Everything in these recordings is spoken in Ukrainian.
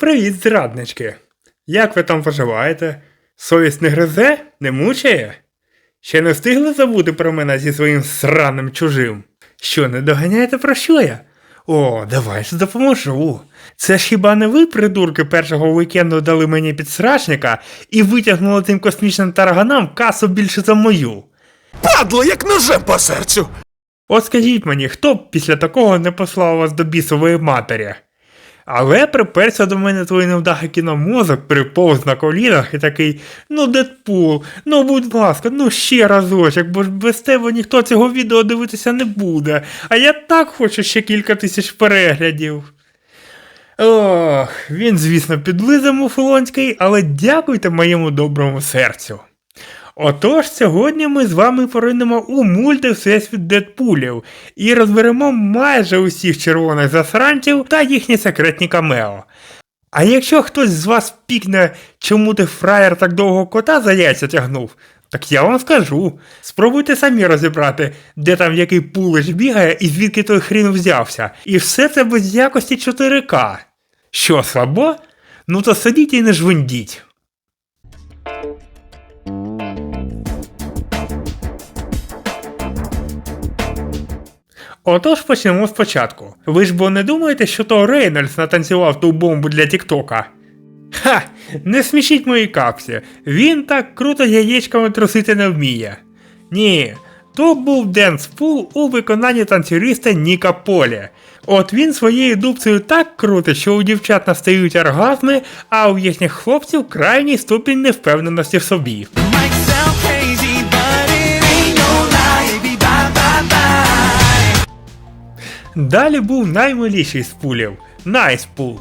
Привіт, зраднички. Як ви там поживаєте? Совість не гризе, не мучає? Ще не встигли забути про мене зі своїм сраним чужим? Що, не доганяєте про що я? О, давай ж допоможу. Це ж хіба не ви, придурки, першого вікенду дали мені підсрачника і витягнули тим космічним тараганам касу більше за мою? Падло, як ножем по серцю. От скажіть мені, хто б після такого не послав вас до бісової матері? Але приперся до мене твій невдахий кіномозок, приповз на колінах і такий, ну Дедпул, ну будь ласка, ну ще разочок, бо ж без тебе ніхто цього відео дивитися не буде. А я так хочу ще кілька тисяч переглядів. Ох, він, звісно, підлизав Муфлонський, але дякуйте моєму доброму серцю. Отож, сьогодні ми з вами поринемо у мульти Всесвіт Дедпулів і розберемо майже усіх червоних засранців та їхні секретні камео. А якщо хтось з вас пікне, чому ти фраєр так довго кота за яйця тягнув, так я вам скажу. Спробуйте самі розібрати, де там який пулич бігає і звідки той хрін взявся. І все це без якості 4К. Що, слабо? Ну то сидіть і не жвиндіть. Отож почнемо спочатку. Ви ж бо не думаєте, що то Рейнольдс натанцював ту бомбу для Тіктока? Ха! Не смішіть мої капсі. Він так круто яєчками трусити не вміє. Ні, то був Денс Пул у виконанні танцюриста Ніка Полі. От він своєю дубцею так крутить, що у дівчат настають оргазми, а у їхніх хлопців крайній ступінь невпевненості в собі. Далі був наймиліший з пулів Найспул.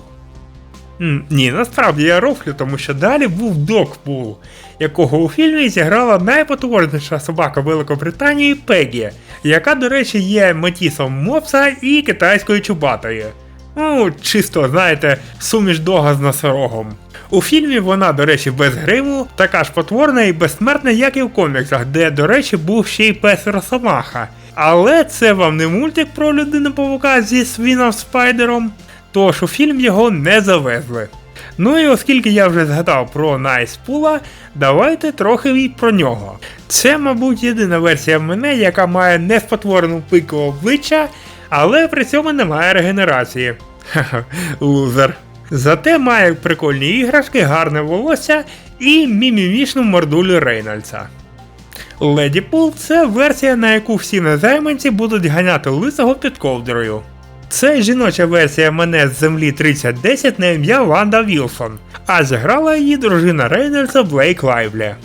Ні, насправді я рофлю, тому що далі був Докпул, якого у фільмі зіграла найпотворніша собака Великобританії Пегі, яка, до речі, є метісом мопса і китайською чубатою. Ну, чисто, знаєте, суміш дога з носорогом. У фільмі вона, до речі, без гриму, така ж потворна і безсмертна, як і в коміксах, де, до речі, був ще й пес Росомаха. Але це вам не мультик про людину павука зі свіном Спайдером, тож у фільм його не завезли. Ну і оскільки я вже згадав про Найспула, давайте трохи і про нього. Це, мабуть, єдина версія мене, яка має неспотворену пику обличчя, але при цьому не має регенерації. Лузер. Зате має прикольні іграшки, гарне волосся і мімімішну мордулю Рейнольдса. Леді Пул це версія, на яку всі незайманці будуть ганяти лисого під ковдрою. Це жіноча версія мене з землі 3010 на ім'я Ванда Вілсон, а зіграла її дружина Рейнольдса Блейк Лайвлі.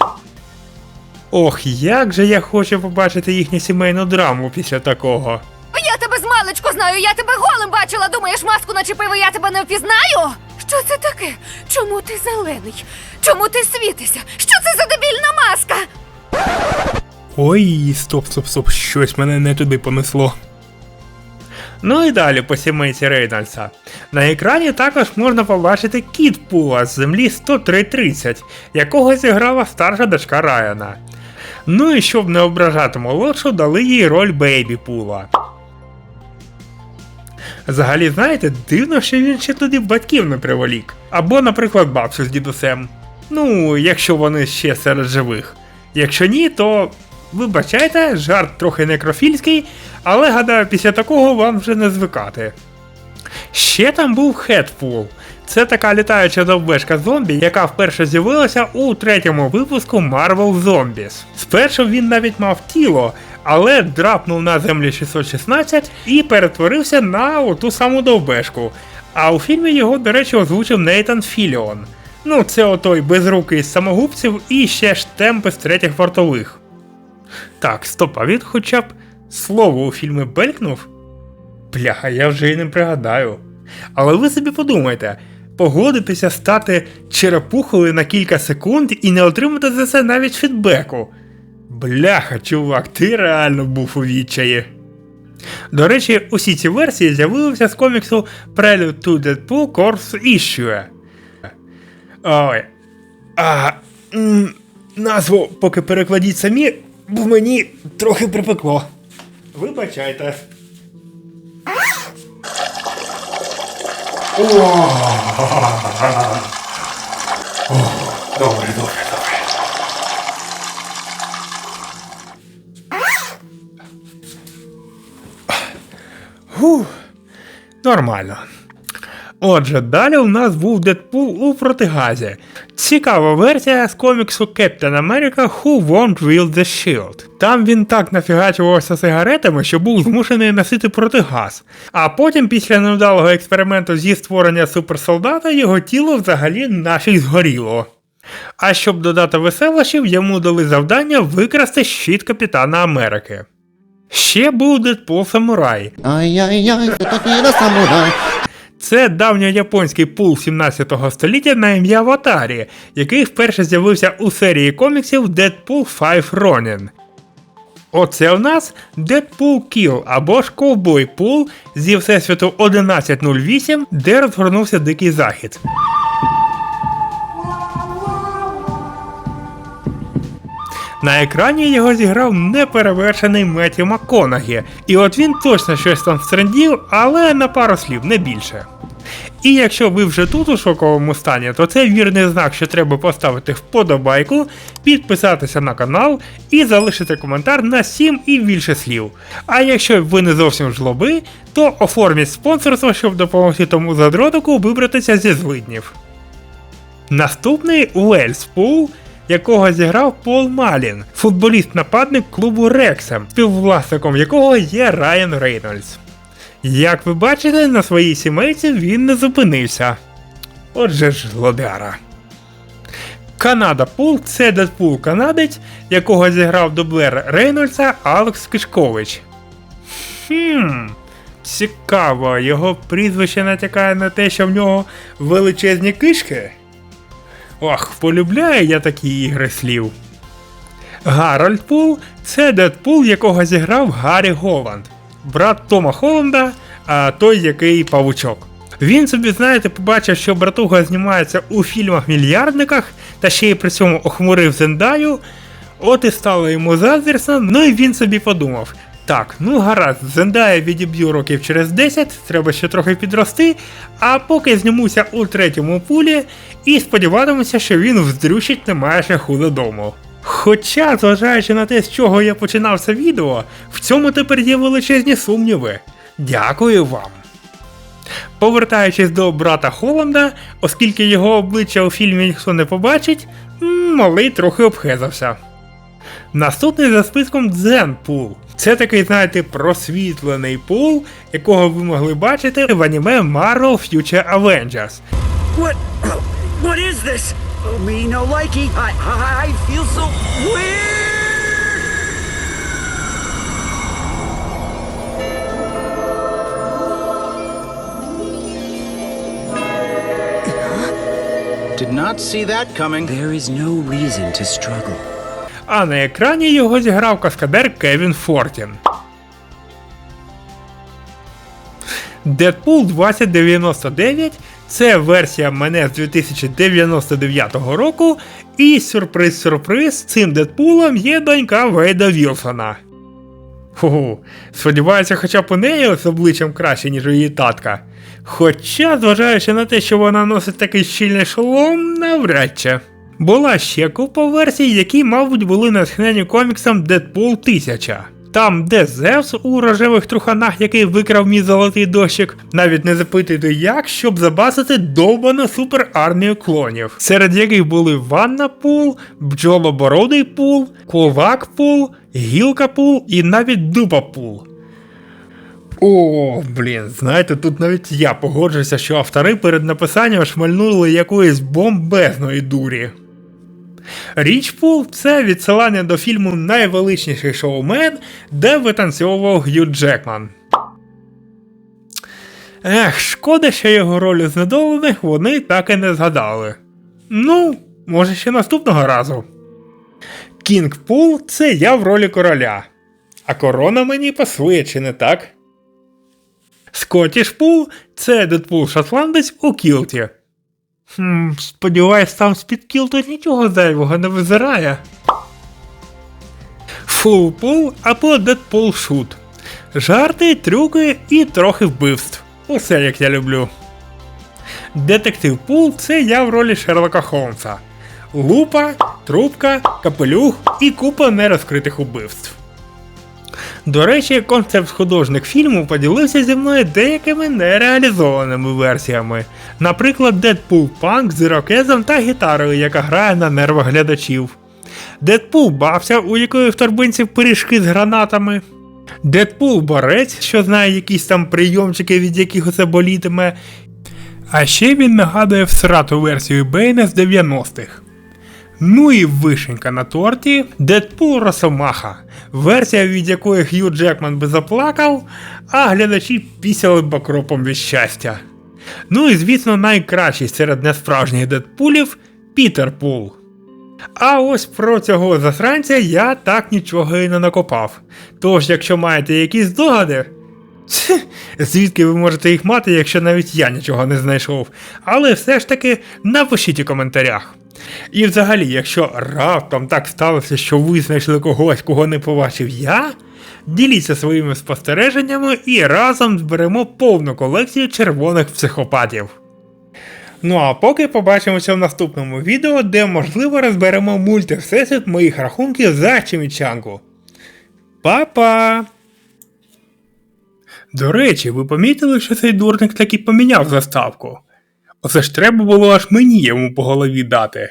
Ох, як же я хочу побачити їхню сімейну драму після такого. Я тебе з маличку знаю, я тебе голим бачила. Думаєш, маску начепив, і я тебе не впізнаю? Що це таке? Чому ти зелений? Чому ти світишся? Що це за дебільна маска? Ой, стоп, стоп, стоп, щось мене не туди понесло. Ну і далі по сімейці Рейнольдса. На екрані також можна побачити кіт Пула з землі 10330, якого зіграла старша дочка Райана. Ну і щоб не ображати молодшу, дали їй роль Бейбі Пула. Взагалі, знаєте, дивно, що він ще туди батьків не приволік. Або, наприклад, бабцю з дідусем. Ну, якщо вони ще серед живих. Якщо ні, то вибачайте, жарт трохи некрофільський, але гадаю, після такого вам вже не звикати. Ще там був Хедпул. Це така літаюча довбешка зомбі, яка вперше з'явилася у третьому випуску Marvel Zombies. Спершу він навіть мав тіло, але драпнув на землі 616 і перетворився на оту саму довбешку. А у фільмі його, до речі, озвучив Нейтан Філіон. Ну, це отой безрукий з самогубців і ще ж темпи з третіх вартових. Так, стоп, а він хоча б слово у фільмі белькнув? Бляха, я вже й не пригадаю. Але ви собі подумайте, погодитися стати черепухою на кілька секунд і не отримати за це навіть фідбеку. Бляха, чувак, ти реально був у відчаї. До речі, усі ці версії з'явилися з коміксу Prelude to Deadpool Course Issue. Ой. А, м, назву поки перекладіть самі, бо мені трохи припекло. Вибачайте. Добре, добре, добре. Фух, нормально. Отже, далі у нас був Дедпул у протигазі. Цікава версія з коміксу Captain America Who Won't Wield the Shield. Там він так нафігачувався сигаретами, що був змушений носити протигаз. А потім, після невдалого експерименту зі створення суперсолдата, його тіло взагалі нафіг згоріло. А щоб додати веселощів, йому дали завдання викрасти щит Капітана Америки. Ще був Дедпул Самурай. Ай-яй-яй, хто такий на самурай? Це давньояпонський пул 17 століття на ім'я Ватарі, який вперше з'явився у серії коміксів Deadpool 5 Ronin. Оце у нас Deadpool Kill або ж Ковбой Пул зі всесвіту 1108, де розгорнувся дикий захід. На екрані його зіграв неперевершений Меті МакКонагі, і от він точно щось там стрендів, але на пару слів, не більше. І якщо ви вже тут у шоковому стані, то це вірний знак, що треба поставити вподобайку, підписатися на канал і залишити коментар на 7 і більше слів. А якщо ви не зовсім жлоби, то оформіть спонсорство, щоб допомогти тому задротику вибратися зі злиднів. Наступний Уельс Пул, якого зіграв Пол Малін, футболіст-нападник клубу Рексем, співвласником якого є Райан Рейнольдс. Як ви бачите, на своїй сімейці він не зупинився. Отже ж, лодяра. Канада Пул це Дедпул канадець, якого зіграв дублер Рейнольдса Алекс Кишкович. Хм, цікаво, його прізвище натякає на те, що в нього величезні кишки. Ох, полюбляю я такі ігри слів. Гарольд Пул це Дедпул, якого зіграв Гаррі Голланд, брат Тома Холланда, а той, який павучок. Він собі, знаєте, побачив, що братуга знімається у фільмах-мільярдниках та ще й при цьому охмурив Зендаю. От і стало йому заздрісно, ну і він собі подумав: так, ну гаразд, Зендая відіб'ю років через 10, треба ще трохи підрости, а поки знімуся у третьому пулі і сподіватимуся, що він вздрючить немає шляху додому. Хоча, зважаючи на те, з чого я починав це відео, в цьому тепер є величезні сумніви. Дякую вам. Повертаючись до брата Холланда, оскільки його обличчя у фільмі ніхто не побачить, малий трохи обхезався. Наступний за списком Дзен Пул. Це такий, знаєте, просвітлений пул, якого ви могли бачити в аніме Marvel Future Avengers. What? What is this? Oh, me no likey. I I, I feel so weird. Did not see that coming. There is no reason to struggle. А на екрані його зіграв каскадер Кевін Фортін. Deadpool 2099 це версія мене з 2099 року, і сюрприз-сюрприз, цим Дедпулом є донька Вейда Вілсона. Фу, сподіваюся, хоча б у неї з обличчям краще, ніж у її татка. Хоча, зважаючи на те, що вона носить такий щільний шолом, навряд чи. Була ще купа версій, які, мабуть, були натхнені коміксом Deadpool 1000. Там, де Зевс у рожевих труханах, який викрав мій золотий дощик, навіть не запитуйте як, щоб забасити довбану суперармію клонів, серед яких були Ванна Пул, Бджолобородий Пул, Ковак Пул, Гілка Пул і навіть Дуба Пул. О, блін, знаєте, тут навіть я погоджуюся, що автори перед написанням шмальнули якоїсь бомбезної дурі. Річпул це відсилання до фільму Найвеличніший шоумен, де витанцьовував Г'ю Джекман. Ех, шкода, що його роль у знедолених вони так і не згадали. Ну, може ще наступного разу. Кінг Пул це я в ролі короля. А корона мені пасує, чи не так? Скотіш Пул це Дедпул шотландець у кілті. Хм, сподіваюсь, там з-під кілту нічого зайвого не визирає. Фул Пул або Дедпул Шут. Жарти, трюки і трохи вбивств. Усе як я люблю. Детектив Пул це я в ролі Шерлока Холмса. Лупа, трубка, капелюх і купа нерозкритих убивств. До речі, концепт художник фільму поділився зі мною деякими нереалізованими версіями. Наприклад, Дедпул Панк з ірокезом та гітарою, яка грає на нервах глядачів. Дедпул бався, у якої в торбинці пиріжки з гранатами. Дедпул борець, що знає якісь там прийомчики, від яких усе болітиме. А ще він нагадує всрату версію Бейна з 90-х. Ну і вишенька на торті Дедпул Росомаха, версія, від якої Хью Джекман би заплакав, а глядачі пісяли б окропом від щастя. Ну і звісно, найкращий серед несправжніх Дедпулів Пітер Пул. А ось про цього засранця я так нічого і не накопав. Тож, якщо маєте якісь здогади, Звідки ви можете їх мати, якщо навіть я нічого не знайшов? Але все ж таки напишіть у коментарях. І взагалі, якщо раптом так сталося, що ви знайшли когось, кого не побачив я, діліться своїми спостереженнями і разом зберемо повну колекцію червоних психопатів. Ну а поки побачимося в наступному відео, де можливо розберемо мульти всесвіт моїх рахунків за чимічанку. Па-па! До речі, ви помітили, що цей дурник таки поміняв заставку? Оце ж треба було аж мені йому по голові дати.